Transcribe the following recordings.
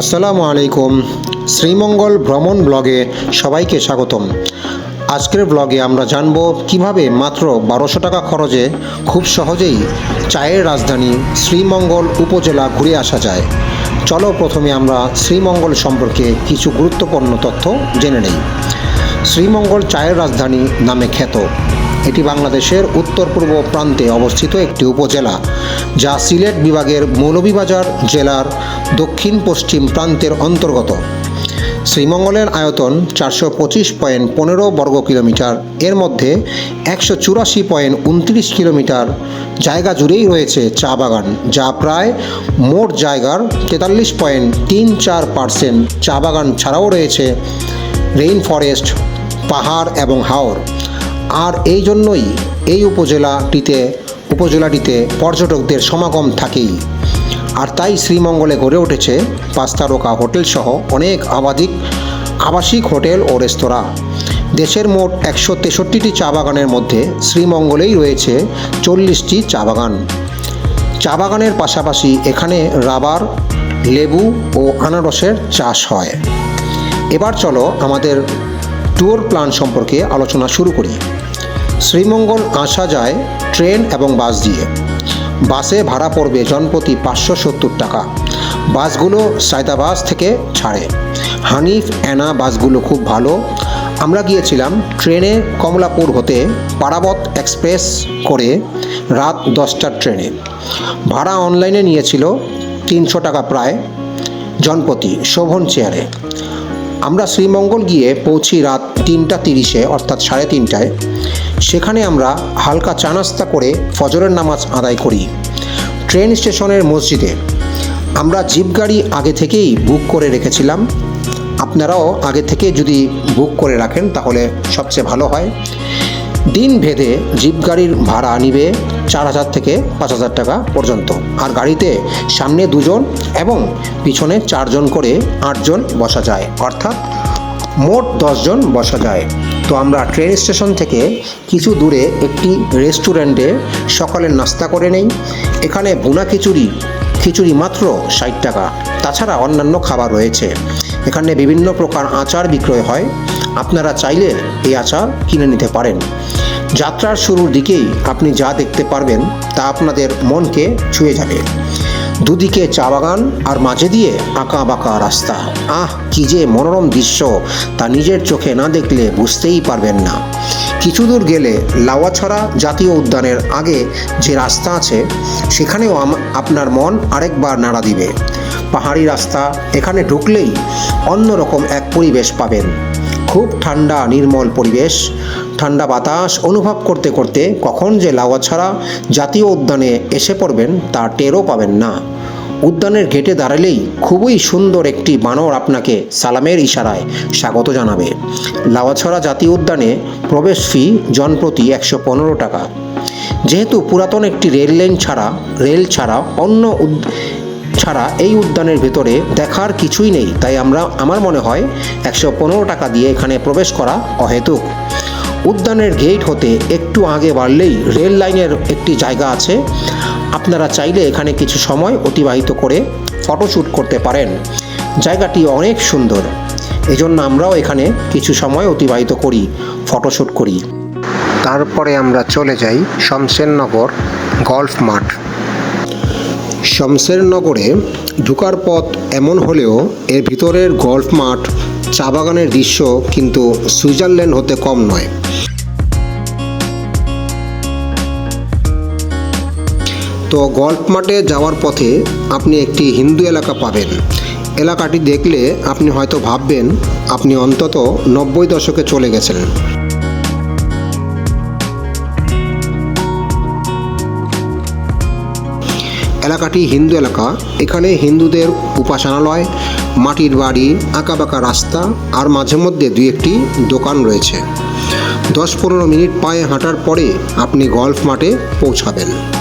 আসসালামু আলাইকুম। শ্রীমঙ্গল ভ্রমণ ব্লগে সবাইকে স্বাগতম। আজকের ব্লগে আমরা জানব কীভাবে মাত্র বারোশো টাকা খরচে খুব সহজেই চায়ের রাজধানী শ্রীমঙ্গল উপজেলা ঘুরে আসা যায়। চলো প্রথমে আমরা শ্রীমঙ্গল সম্পর্কে কিছু গুরুত্বপূর্ণ তথ্য জেনে নেই। শ্রীমঙ্গল চায়ের রাজধানী নামে খ্যাত। এটি বাংলাদেশের উত্তর পূর্ব প্রান্তে অবস্থিত একটি উপজেলা, যা সিলেট বিভাগের মৌলভীবাজার জেলার দক্ষিণ পশ্চিম প্রান্তের অন্তর্গত। শ্রীমঙ্গলের আয়তন চারশো পঁচিশ পয়েন্ট পনেরো বর্গ কিলোমিটার, এর মধ্যে একশো চুরাশি পয়েন্ট উনত্রিশ কিলোমিটার জায়গা জুড়েই রয়েছে চা বাগান, যা প্রায় মোট জায়গার তেতাল্লিশ পয়েন্ট তিন চার পার্সেন্ট চা বাগান ছাড়াও রয়েছে রেইন ফরেস্ট পাহাড় এবং হাওর। আর এই জন্যই এই উপজেলাটিতে উপজেলাটিতে পর্যটকদের সমাগম থাকেই। আর তাই শ্রীমঙ্গলে গড়ে উঠেছে পাঁচ তারকা হোটেল সহ অনেক আবাদিক, আবাসিক হোটেল ও রেস্তোরাঁ। দেশের মোট একশো তেষট্টিটি চা বাগানের মধ্যে শ্রীমঙ্গলেই রয়েছে চল্লিশটি চা বাগান। চা বাগানের পাশাপাশি এখানে রাবার, লেবু ও আনারসের চাষ হয়। এবার চলো আমাদের ট্যুর প্ল্যান সম্পর্কে আলোচনা শুরু করি। শ্রীমঙ্গল আসা যায় ট্রেন এবং বাস দিয়ে। বাসে ভাড়া পড়বে জনপ্রতি পাঁচশো সত্তর টাকা। বাসগুলো সায়দাবাস থেকে ছাড়ে। হানিফ, অ্যানা বাসগুলো খুব ভালো। আমরা গিয়েছিলাম ট্রেনে কমলাপুর হতে পারাবত এক্সপ্রেস করে রাত দশটার ট্রেনে। ভাড়া অনলাইনে নিয়েছিল তিনশো টাকা প্রায় জনপ্রতি শোভন চেয়ারে। আমরা শ্রীমঙ্গল গিয়ে পৌঁছি রাত তিনটা তিরিশে, অর্থাৎ সাড়ে তিনটায়। সেখানে আমরা হালকা চা নাস্তা করে ফজরের নামাজ আদায় করি। ট্রেন স্টেশনের মসজিদে। আমরা জিপ গাড়ি আগে থেকেই বুক করে রেখেছিলাম। আপনারাও আগে থেকে যদি বুক করে রাখেন তাহলে সবচেয়ে ভালো হয়। দিন ভেদে জিপ গাড়ির ভাড়া নিবে চার হাজার থেকে পাঁচ হাজার টাকা পর্যন্ত। আর গাড়িতে সামনে দুজন এবং পিছনে চারজন করে আটজন বসা যায়। অর্থাৎ মোট দশজন বসা যায়। তো আমরা ট্রেন স্টেশন থেকে কিছু দূরে একটি রেস্টুরেন্টে সকালের নাস্তা করে নেই। এখানে বুনা খিচুড়ি খিচুড়ি মাত্র ষাট টাকা। তাছাড়া অন্যান্য খাবার রয়েছে। এখানে বিভিন্ন প্রকার আচার বিক্রয় হয়। আপনারা চাইলে এই আচার কিনে নিতে পারেন। যাত্রার শুরুর দিকেই আপনি যা দেখতে পারবেন তা আপনাদের মনকে ছুঁয়ে যাবে। দুদিকে চা বাগান আর মাঝে দিয়ে আঁকা বাঁকা রাস্তা। আহ, কি যে মনোরম দৃশ্য, তা নিজের চোখে না দেখলে বুঝতেই পারবেন না। কিছু দূর গেলে লাওয়াছড়া জাতীয় উদ্যানের আগে যে রাস্তা আছে, সেখানেও আপনার মন আরেকবার নাড়া দিবে। পাহাড়ি রাস্তা এখানে ঢুকলেই অন্যরকম এক পরিবেশ পাবেন। খুব ঠান্ডা, নির্মল পরিবেশ ঠান্ডা বাতাস অনুভব করতে করতে কখন যে লাওয়াছড়া জাতীয় উদ্যানে এসে পড়বেন তা টেরও পাবেন না। উদ্যানের গেটে দাঁড়ালেই খুবই সুন্দর একটি বানর আপনাকে সালামের ইশারায় স্বাগত জানাবে। লাওয়াছড়া জাতীয় উদ্যানে প্রবেশ ফি জনপ্রতি একশো পনেরো টাকা। যেহেতু পুরাতন একটি রেল লাইন ছাড়া, রেল ছাড়া অন্য ছাড়া এই উদ্যানের ভেতরে দেখার কিছুই নেই, তাই আমরা, আমার মনে হয়, একশো পনেরো টাকা দিয়ে এখানে প্রবেশ করা অহেতুক। উদ্যানের গেট হতে একটু আগে বাড়লেই রেল লাইনের একটি জায়গা আছে। আপনারা চাইলে এখানে কিছু সময় অতিবাহিত করে ফটোশ্যুট করতে পারেন। জায়গাটি অনেক সুন্দর। এজন্য আমরাও এখানে কিছু সময় অতিবাহিত করি ফটোশ্যুট করি। তারপরে আমরা চলে যাই শমশেরনগর গল্ফ মাঠ। শমশেরনগরে ঢুকার পথ এমন হলেও এর ভিতরের গল্ফ মাঠ চা বাগানের দৃশ্য কিন্তু সুইজারল্যান্ড হতে কম নয়। তো গল্ফ মাঠে যাওয়ার পথে আপনি একটি হিন্দু এলাকা পাবেন। এলাকাটি দেখলে আপনি হয়তো ভাববেন, আপনি অন্তত নব্বই দশকে চলে গেছেন। এলাকাটি হিন্দু এলাকা। এখানে হিন্দুদের উপাসনালয়, মাটির বাড়ি, আঁকাবাঁকা রাস্তা আর মাঝে মধ্যে দুই একটি দোকান রয়েছে। দশ পনেরো মিনিট পায়ে হাঁটার পরে আপনি গল্ফ মাঠে পৌঁছাবেন।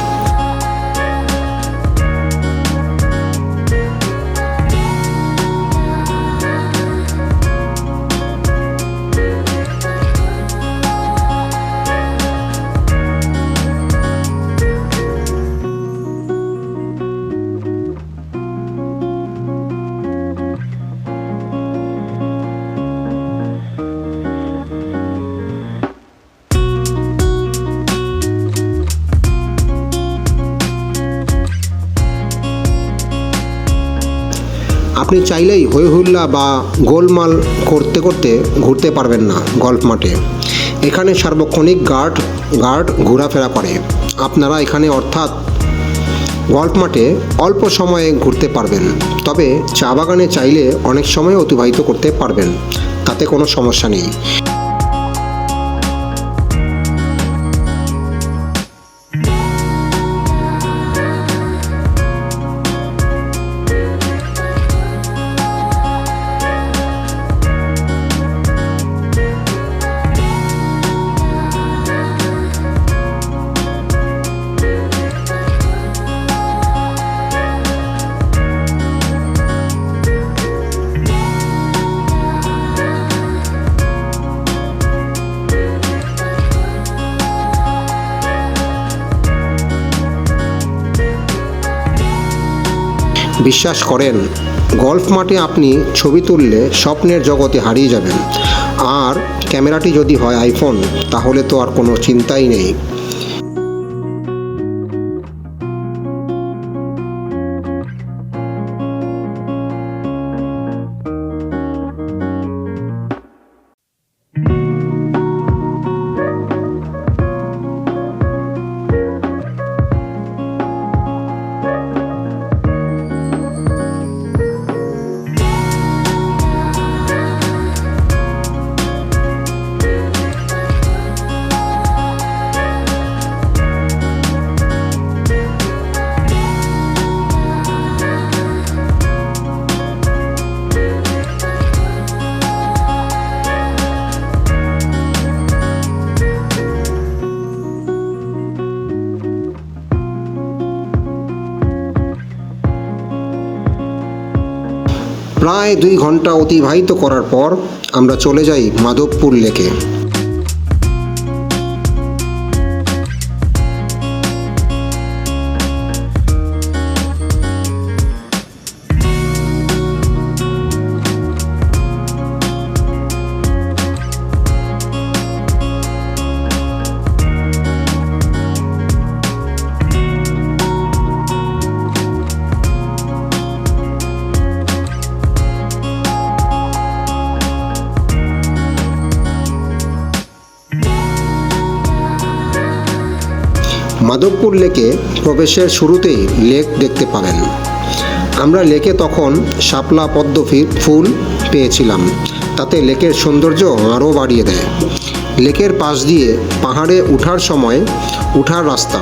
আপনি চাইলেই হই হুল্লা বা গোলমাল করতে করতে ঘুরতে পারবেন না গল্ফ মাঠে। এখানে সার্বক্ষণিক গার্ড গার্ড ঘোরাফেরা করে। আপনারা এখানে অর্থাৎ গল্ফ মাঠে অল্প সময়ে ঘুরতে পারবেন। তবে চা বাগানে চাইলে অনেক সময় অতিবাহিত করতে পারবেন। তাতে কোনো সমস্যা নেই। বিশ্বাস করেন, গল্ফ মাঠে আপনি ছবি তুললে স্বপ্নের জগতে হারিয়ে যাবেন। আর ক্যামেরাটি যদি হয় আইফোন তাহলে তো আর কোনো চিন্তাই নেই। প্রায় দুই ঘণ্টা অতিবাহিত করার পর আমরা চলে যাই মাধবপুর লেকে। মাধবপুর লেকে প্রবেশের শুরুতেই লেক দেখতে পাবেন। আমরা লেকে তখন শাপলা পদ্ম ফুল পেয়েছিলাম। তাতে লেকের সৌন্দর্য আরও বাড়িয়ে দেয়। লেকের পাশ দিয়ে পাহাড়ে ওঠার সময় উঠার রাস্তা।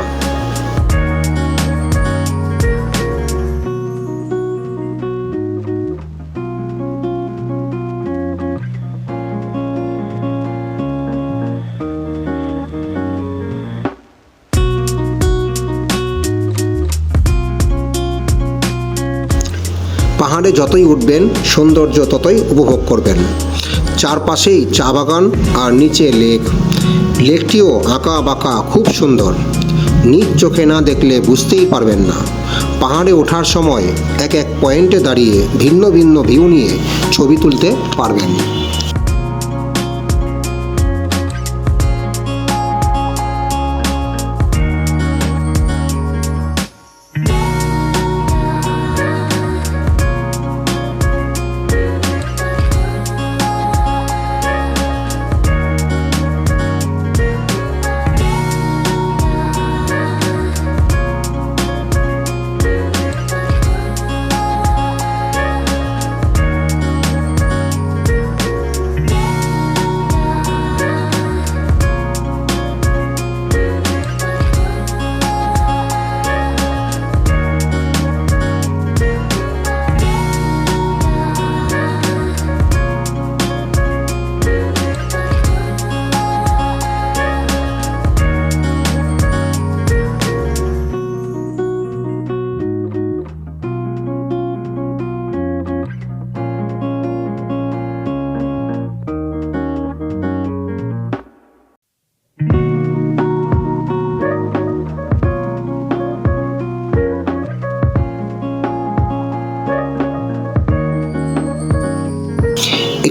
পাহাড়ে যতই উঠবেন, সৌন্দর্য ততই উপভোগ করবেন। চারপাশেই চা বাগান আর নিচে লেক। লেকটিও আঁকা বাঁকা, খুব সুন্দর। নিজ চোখে না দেখলে বুঝতেই পারবেন না। পাহাড়ে ওঠার সময় এক এক পয়েন্টে দাঁড়িয়ে ভিন্ন ভিন্ন ভিউ নিয়ে ছবি তুলতে পারবেন।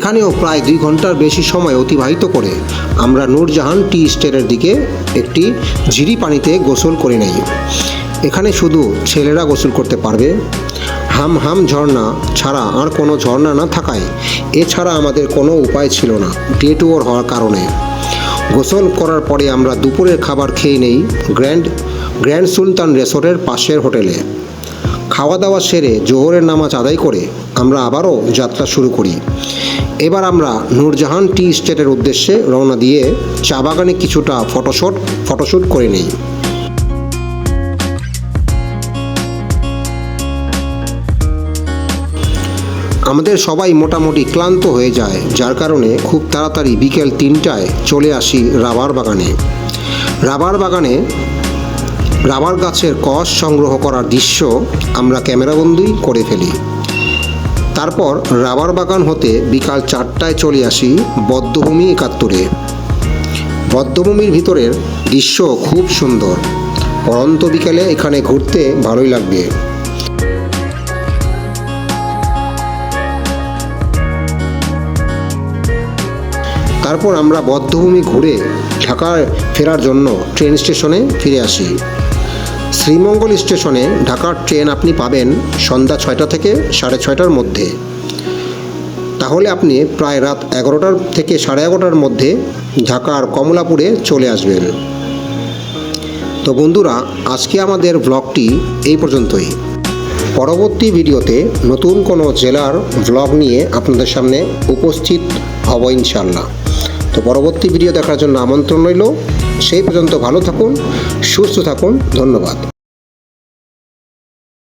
এখানেও প্রায় দুই ঘণ্টার বেশি সময় অতিবাহিত করে। আমরা নূরজাহান টি স্টেটের দিকে একটি ঝিরি পানিতে গোসল করে নেই। এখানে শুধু ছেলেরা গোসল করতে পারবে। হাম হাম ঝর্ণা ছাড়া আর কোনো ঝর্ণা না থাকায়। এছাড়া আমাদের কোনো উপায় ছিল না ডে টুয়ার হওয়ার কারণে। গোসল করার পরে আমরা দুপুরের খাবার খেয়ে নেই গ্র্যান্ড গ্র্যান্ড সুলতান রেসর্টের পাশের হোটেলে। খাওয়া দাওয়া সেরে জোহরের নামাজ আদায় করে আমরা আবারও যাত্রা শুরু করি। এবার আমরা নূরজাহান টি স্টেটের উদ্দেশ্যে রওনা দিয়ে চা বাগানে কিছুটা ফটোশ্যুট ফটোশ্যুট করে নিই। আমাদের সবাই মোটামুটি ক্লান্ত হয়ে যায়, যার কারণে খুব তাড়াতাড়ি বিকেল তিনটায় চলে আসি রাবার বাগানে। রাবার বাগানে রাবার গাছের কষ সংগ্রহ করার দৃশ্য আমরা ক্যামেরাবন্দি করে ফেলি। তারপর রাবার বাগান হতে বিকাল চারটায় চলে আসি বদ্ধভূমি একাত্তরে। বদ্ধভূমির ভিতরের দৃশ্য খুব সুন্দর। পরন্ত বিকেলে এখানে ঘুরতে ভালোই লাগবে। তারপর আমরা বদ্ধভূমি ঘুরে ঢাকায় ফেরার জন্য ট্রেন স্টেশনে ফিরে আসি। শ্রীমঙ্গল স্টেশনে ঢাকার ট্রেন আপনি পাবেন সন্ধ্যা ছয়টা থেকে সাড়ে ছয়টার মধ্যে। তাহলে আপনি প্রায় রাত এগারোটার থেকে সাড়ে এগারোটার মধ্যে ঢাকার কমলাপুরে চলে আসবেন। তো বন্ধুরা, আজকে আমাদের ব্লগটি এই পর্যন্তই। পরবর্তী ভিডিওতে নতুন কোনো জেলার ব্লগ নিয়ে আপনাদের সামনে উপস্থিত হব ইনশাল্লাহ তো পরবর্তী ভিডিও দেখার জন্য আমন্ত্রণ রইল। সেই পর্যন্ত ভালো থাকুন, সুস্থ থাকুন, ধন্যবাদ।